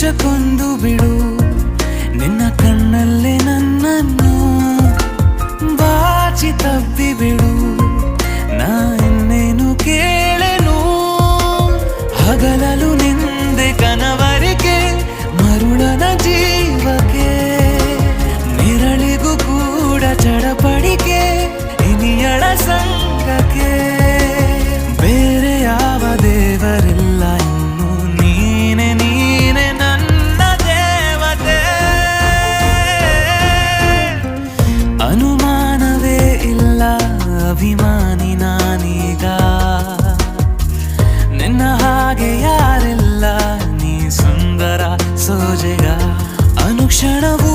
ಮುಚ್ಚಕೊಂಡು ಬಿಡು. ನಿನ್ನ ಕಣ್ಣಲ್ಲಿ ನನ್ನನ್ನು ಬಾಚಿ ತಬ್ಬಿ ಬಿಡು. ನಾನೆನ್ನೇನು ಕೇಳೆನು ಹಗಲಲು ನಿಂದೆ ಕನವರಿಗೆ ಮರುಳನ ಜೀವಕ್ಕೆ. ನಿರಳಿಗೂ ಕೂಡ ಚಡಪಡಿಕೆ, ಇನಿಯಳ ಸಂ అనుక్షణవూ